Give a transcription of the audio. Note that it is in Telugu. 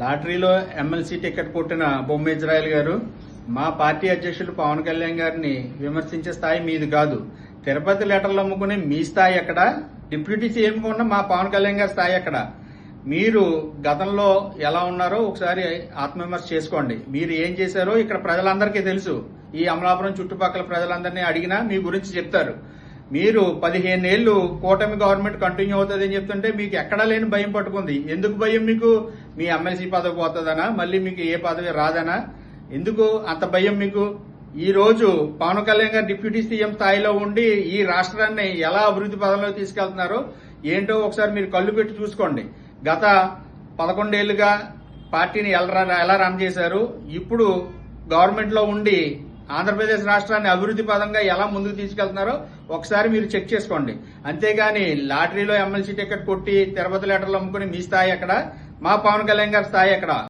లాటరీలో ఎమ్మెల్సీ టికెట్ కొట్టిన బొమ్మ ఇజ్రాయల్ గారు మా పార్టీ అధ్యక్షులు పవన్ కళ్యాణ్ గారిని విమర్శించే స్థాయి మీది కాదు. తిరుపతి లెటర్లు అమ్ముకునే మీ స్థాయి ఎక్కడ? డిప్యూటీ సీఎం ఉన్న మా పవన్ కళ్యాణ్ గారి స్థాయి ఎక్కడ? మీరు గతంలో ఎలా ఉన్నారో ఒకసారి ఆత్మవిమర్శ చేసుకోండి. మీరు ఏం చేశారో ఇక్కడ ప్రజలందరికీ తెలుసు. ఈ అమలాపురం చుట్టుపక్కల ప్రజలందరినీ అడిగినా మీ గురించి చెప్తారు. మీరు పదిహేను ఏళ్ళు కూటమి గవర్నమెంట్ కంటిన్యూ అవుతుంది అని చెప్తుంటే మీకు ఎక్కడా లేని భయం పట్టుకుంది. ఎందుకు భయం మీకు? మీ ఎమ్మెల్సీ పదవి పోతుందనా? మళ్ళీ మీకు ఏ పదవి రాదనా? ఎందుకు అంత భయం మీకు? ఈ రోజు పవన్ కళ్యాణ్ గారు డిప్యూటీ సీఎం స్థాయిలో ఉండి ఈ రాష్ట్రాన్ని ఎలా అభివృద్ధి పదంలో తీసుకెళ్తున్నారో ఏంటో ఒకసారి మీరు కళ్ళు పెట్టి చూసుకోండి. గత పదకొండేళ్ళుగా పార్టీని ఎలా ఎలా రన్ చేశారు? ఇప్పుడు గవర్నమెంట్లో ఉండి ఆంధ్రప్రదేశ్ రాష్ట్రాన్ని అభివృద్ధి పదంగా ఎలా ముందుకు తీసుకెళ్తున్నారో ఒకసారి మీరు చెక్ చేసుకోండి. అంతేగాని లాటరీలో ఎమ్మెల్సీ టికెట్ కొట్టి తిరుపతి లెటర్లు అమ్ముకుని మీ స్థాయి ఎక్కడ? మా పవన్ కళ్యాణ్ గారి స్థాయి ఎక్కడ?